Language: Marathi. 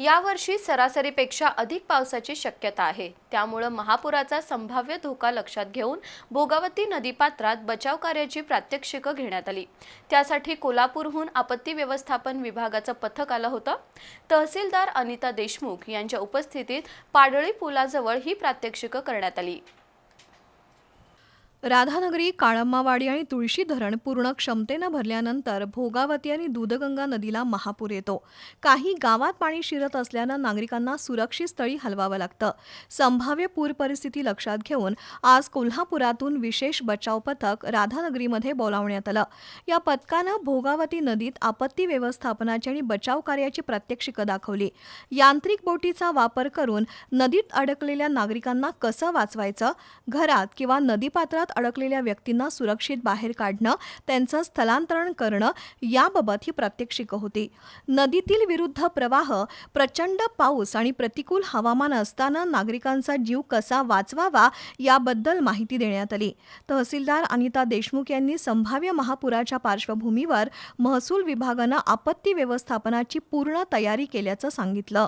यावर्षी सरासरीपेक्षा अधिक पावसाची शक्यता आहे. त्यामुळं महापुराचा संभाव्य धोका लक्षात घेऊन भोगावती नदीपात्रात बचाव कार्याची प्रात्यक्षिकं घेण्यात आली. त्यासाठी कोल्हापूरहून आपत्ती व्यवस्थापन विभागाचं पथक आलं होतं. तहसीलदार अनिता देशमुख यांच्या उपस्थितीत पाडळी पुलाजवळ ही प्रात्यक्षिकं करण्यात आली. राधानगरी काळम्मावाडी आणि तुळशी धरण पूर्ण क्षमतेनं भरल्यानंतर भोगावती आणि दूधगंगा नदीला महापूर येतो. काही गावात पाणी शिरत असल्यानं नागरिकांना सुरक्षित स्थळी हलवावं लागतं. संभाव्य पूर परिस्थिती लक्षात घेऊन आज कोल्हापुरातून विशेष बचाव पथक राधानगरीमध्ये बोलावण्यात आलं. या पथकानं भोगावती नदीत आपत्ती व्यवस्थापनाची आणि बचाव कार्याची प्रात्यक्षिकं दाखवली. यांत्रिक बोटीचा वापर करून नदीत अडकलेल्या नागरिकांना कसं वाचवायचं? घरात किंवा नदीपात्रात अडकलेल्या व्यक्तींना सुरक्षित बाहेर काढणं त्यांचं स्थलांतरण करणं याबाबत ही प्रात्यक्षिकं होती. नदीतील विरुद्ध प्रवाह प्रचंड पाऊस आणि प्रतिकूल हवामान असताना नागरिकांचा जीव कसा वाचवावा याबद्दल माहिती देण्यात आली. तहसीलदार अनिता देशमुख यांनी संभाव्य महापुराच्या पार्श्वभूमीवर महसूल विभागानं आपत्ती व्यवस्थापनाची पूर्ण तयारी केल्याचं सांगितलं.